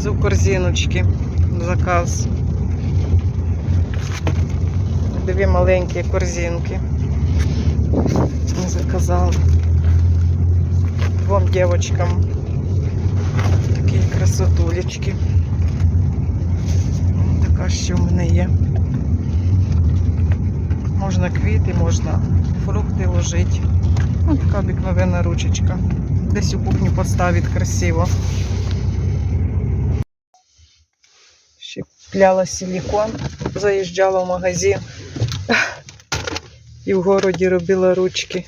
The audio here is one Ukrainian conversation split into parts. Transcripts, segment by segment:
Везу корзиночки. Заказ. Дві маленькі корзинки. Ми заказали. Двом девочкам. Такі красотулечки. Така що в мене є. Можна квіти, можна фрукти ложити. Ось така обикновенна ручечка. Десь у кухню поставить красиво. Ще пляла силикон, заїжджала в магазин і в городі робила ручки.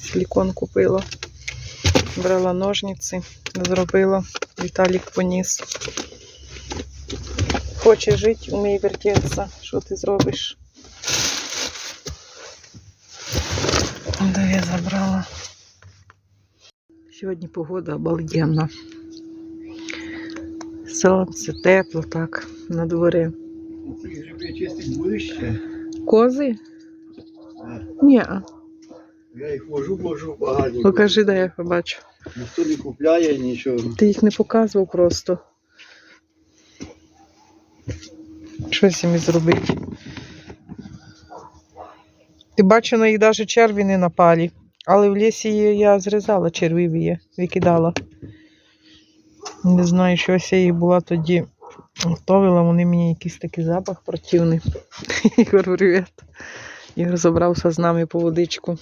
Силикон купила. Брала ножниці, зробила. Віталік поніс. Хоче жити, вміє вертеться. Що ти зробиш? Де я забрала? Сьогодні погода обалденна. Сонце, тепло так, на дворі. Кози? Ні. Я їх вожу, вожу багатенько. Покажи, де я побачу. Ніхто не купляє нічого. Ти їх не показував просто. Щось їм зробити. Ти бачу, на їх навіть черві не напалі. Але в лісі я зрізала червиві є, викидала. Не знаю, щось я їх була тоді готовила, вони мені якийсь такий запах противний. Ігор, привіт. Ігор забрався з нами по водичку.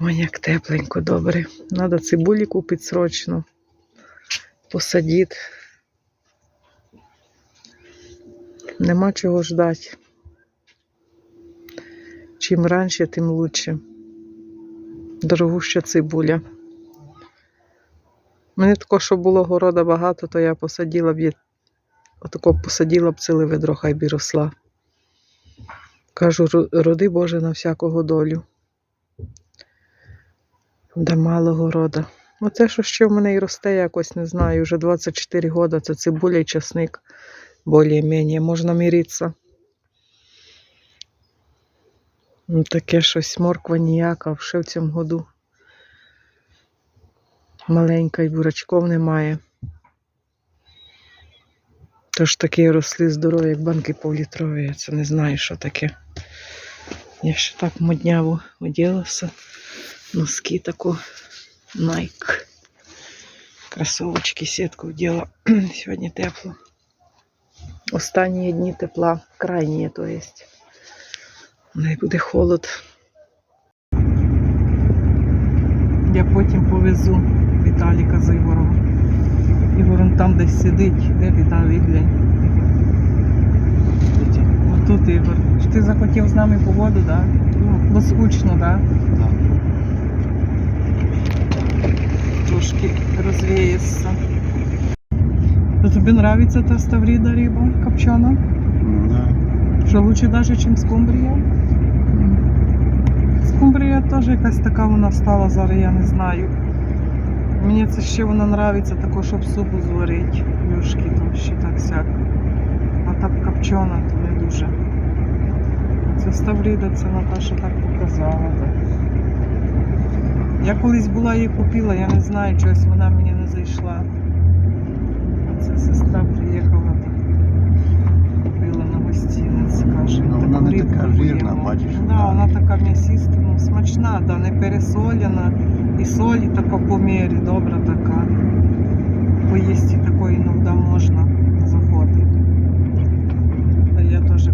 Ой, як тепленько, добре. Надо цибулі купити срочно. Посадити. Нема чого ждати. Чим раніше, тим лучше. Дорогуща цибуля. Мене тако, що було города багато, то я посадила б її. Отако посадила б ціле ведро, хай би росла. Кажу, роди Боже на всякого долю. Де мало города. Оце, що ще в мене і росте, якось не знаю. Вже 24 года це цибуля і часник. Більш-менш можна міритися. Ну, таке щось морква ніяка, ще в цьому году. Маленька і бурачков немає. Тож такі росли здорові, як банки півлітрові. Я це не знаю, що таке. Я ще так модняво оділася. Носки тако Nike. Кросовочки, сітку вділа. Сьогодні тепло. Останні дні тепла, крайні, то есть. Не буде холод. Я потім повезу Віталіка за Ігором. Ігор он там десь сидить. Де Віталій глянь? Отут Ігор. Ж ти захотів з нами погоду, так? Да? Ну, бо скучно, так? Да? Трошки розвіється. То тобі нравиться та ставріда риба копчена? Да. Що лучше навіть, ніж скумбрія? Скумбрія теж якась така вона стала зараз, я не знаю. Мені це ще вона нравиться, тако, щоб супу зварити. Юшки там ще так сяк. А так копчена, то не дуже. Це ставріда, це Наташа так показала. Я колись була її купила, я не знаю, чогось вона мені не зайшла. Це сестра приїхала Купила каже. Ну, вона не така жирна, бачиш, Да, вона- така м'ясиста, ну, смачна, да, не пересолена. І солі така по мірі, добра така. Поїсти такої іноді можна заходити. Та я теж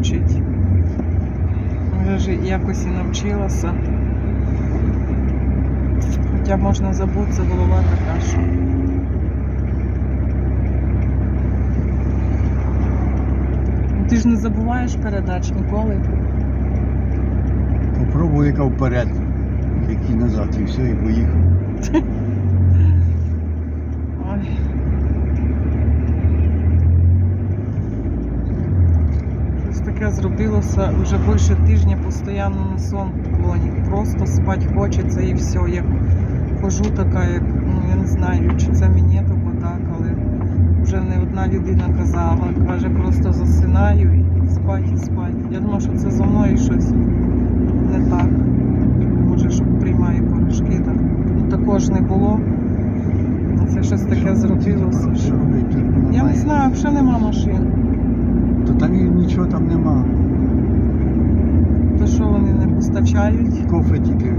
вчити. Вже ж якось і навчилася. Хоча можна забутися, голова така, що... Ти ж не забуваєш передач ніколи. Попробуй яка вперед, який назад і все, і поїхав. Вчора зробилося вже більше тижня постійно на сон клоні. Просто спать хочеться і все. Як хожу така, як, ну я не знаю, чи це мені тільки так, але вже не одна людина казала. Каже, просто засинаю і спать, і спать. Я думаю, що це за мною щось не так. Може, що приймаю порошки. Так. Ну, також не було. Це щось таке зробилося. Що... Я не знаю, взагалі нема машин. То там нічого там нема. То що вони не постачають? Кофе тільки.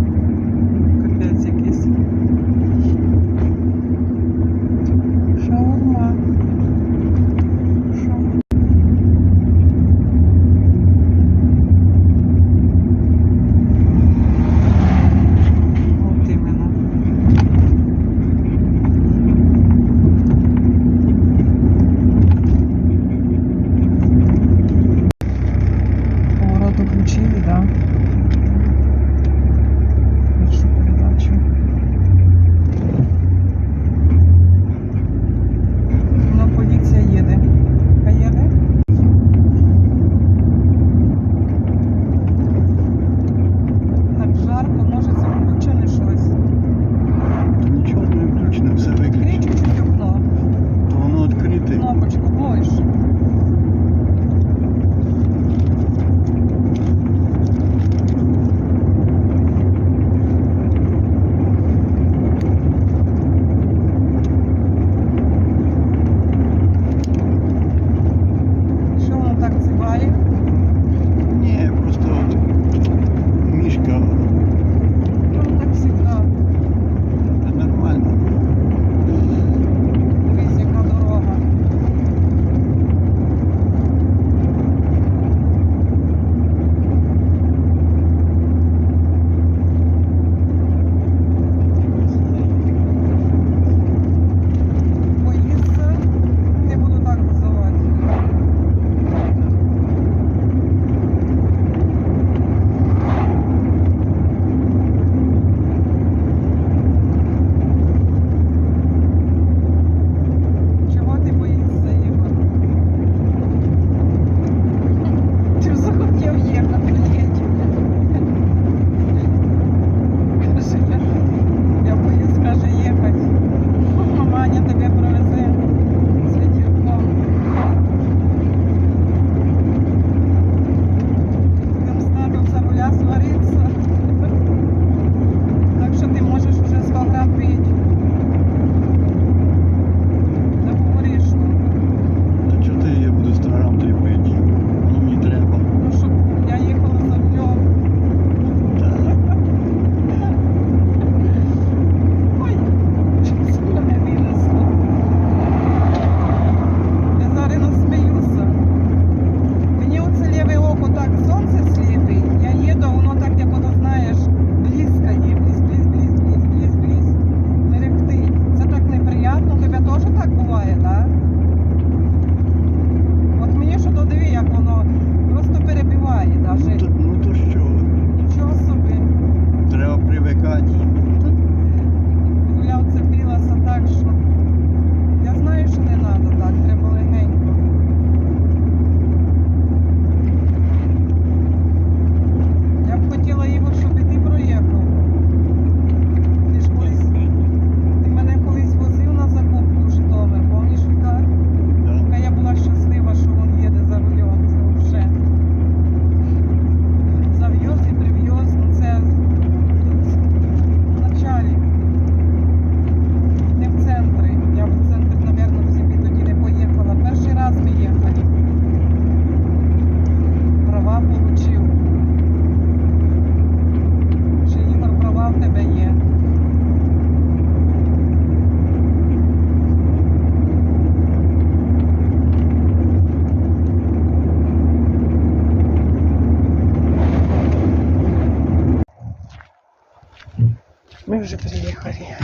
вже приїхали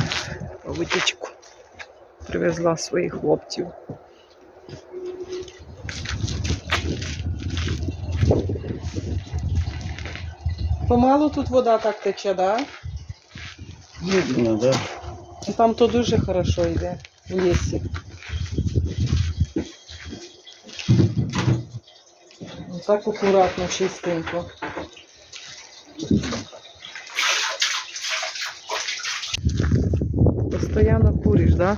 по водичку. Привезла своїх хлопців. Помалу тут вода так тече, да? Видно, да. Ну, там то дуже хорошо йде в лісі. Так акуратно, чистенько. Куриш, да?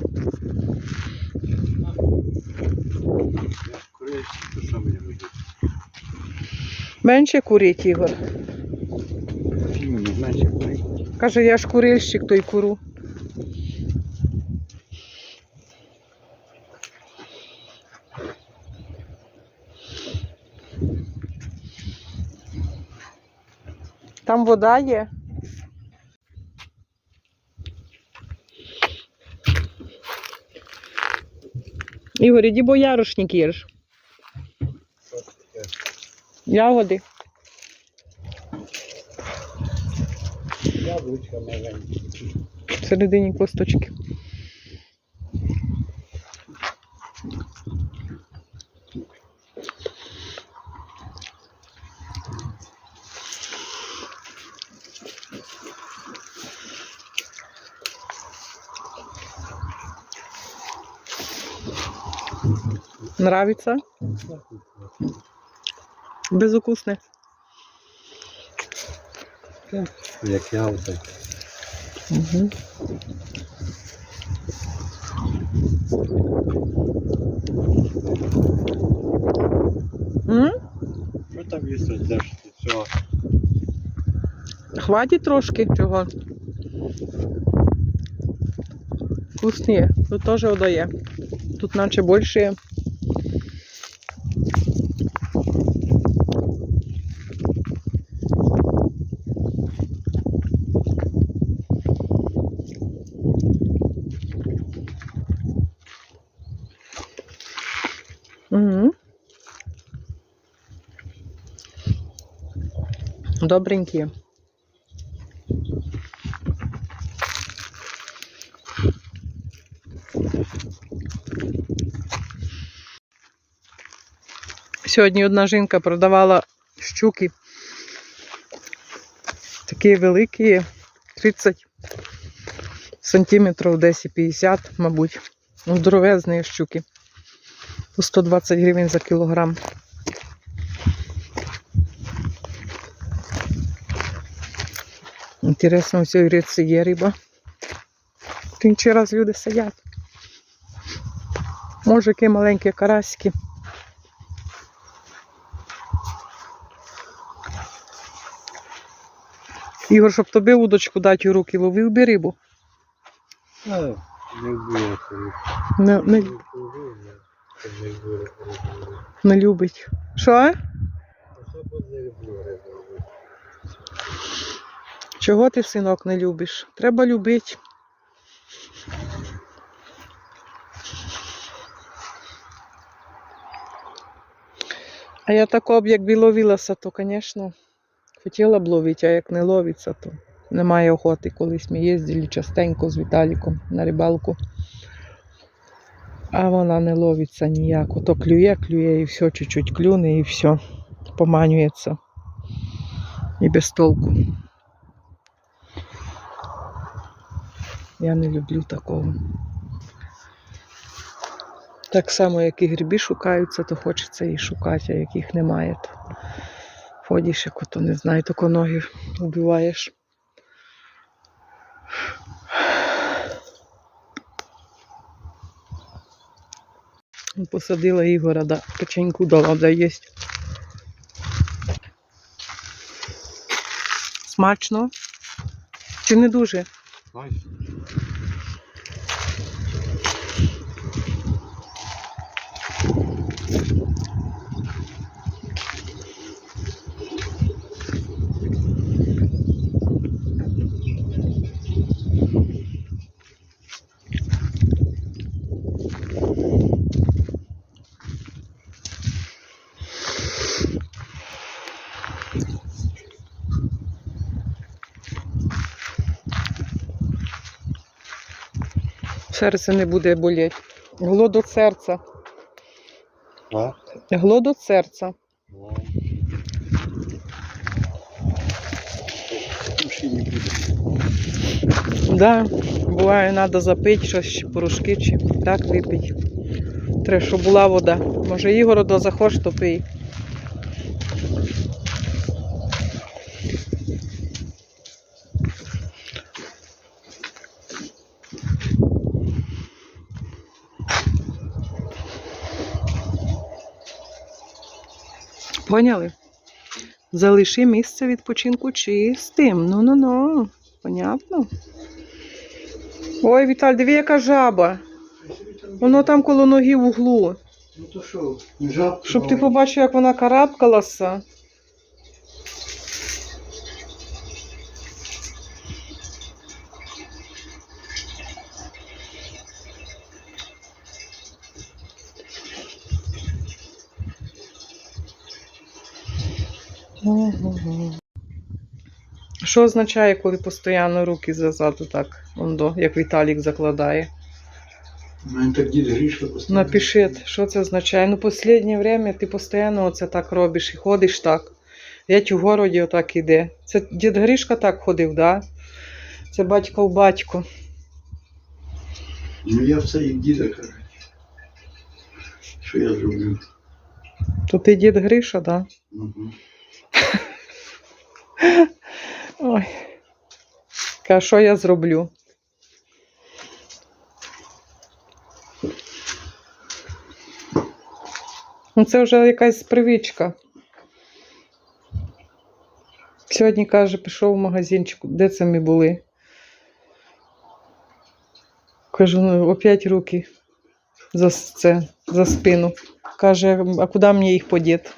Менше курить, Ігор. Менше курити. Каже, я ж курильщик, то й куру. Там вода є. Ігор, іди бояришник їж. Ягоди. Яблучка маленькі. Всередині косточки. Нравится? Безукусне. Як я оце. Угу. М? Що там є де ж все? Хватить трошки цього. Вкусніє. Тут теж одає. Тут наче більше. Добренькі. Сьогодні одна жінка продавала щуки. Такі великі, 30 сантиметрів, десь і 50, мабуть. Ну, здоровезні щуки. По 120 гривень за кілограм. Інтересно, у цій річці є риба. Інший раз люди сидять. Може, які маленькі карасики. Ігор, щоб тобі удочку дати у руки, ловив би рибу. А, не було коли. Не, не, не любить. Що? Особо не люблю рибу. Чого ти, синок, не любиш? Треба любити. А я тако б, якби ловилася, то, звісно, хотіла б ловити, а як не ловиться, то немає охоти. Колись ми їздили частенько з Віталіком на рибалку. А вона не ловиться ніяк. То клює, клює і все, чуть-чуть клюне і все. Поманюється. І без толку. Я не люблю такого. Так само, як і грибі шукаються, то хочеться і шукати, а як їх немає, то ходиш, як ото не знаю, тако ноги вбиваєш. Посадила Ігора, да, печеньку дала, да єсть. Смачно? Чи не дуже? Знаєш? Серце не буде боліти. Глодот серця. А? Глодот серця. Буде. Да, буває, треба запити щось, чи порошки, чи так випити. Треба, щоб була вода. Може, Ігор до захоч, то пий. Поняли? Залиши місце відпочинку чистим. Ну-ну-ну. Понятно? Ой, Віталь, диви, яка жаба. Воно там коло ноги в углу. Ну то що, жаб. Щоб ти побачив, як вона карабкалася. Що означає, коли постійно руки ззаду так, ондо, як Віталік закладає? Так дід Грішка поставив. Напиши, що це означає. Ну, останнє время ти постійно оце так робиш і ходиш так. Геть у городі отак іде. Це дід Гришка так ходив, да? Це батько в батько. Ну я все як діда кажу. Що я зроблю? То ти дід Гриша, да? Угу. Ой. Каже, що я зроблю? Ну, це вже якась привичка. Сьогодні, каже, пішов в магазинчик, де це ми були? Кажу, ну, опять руки за, це, за спину. Каже, а куди мені їх подіти?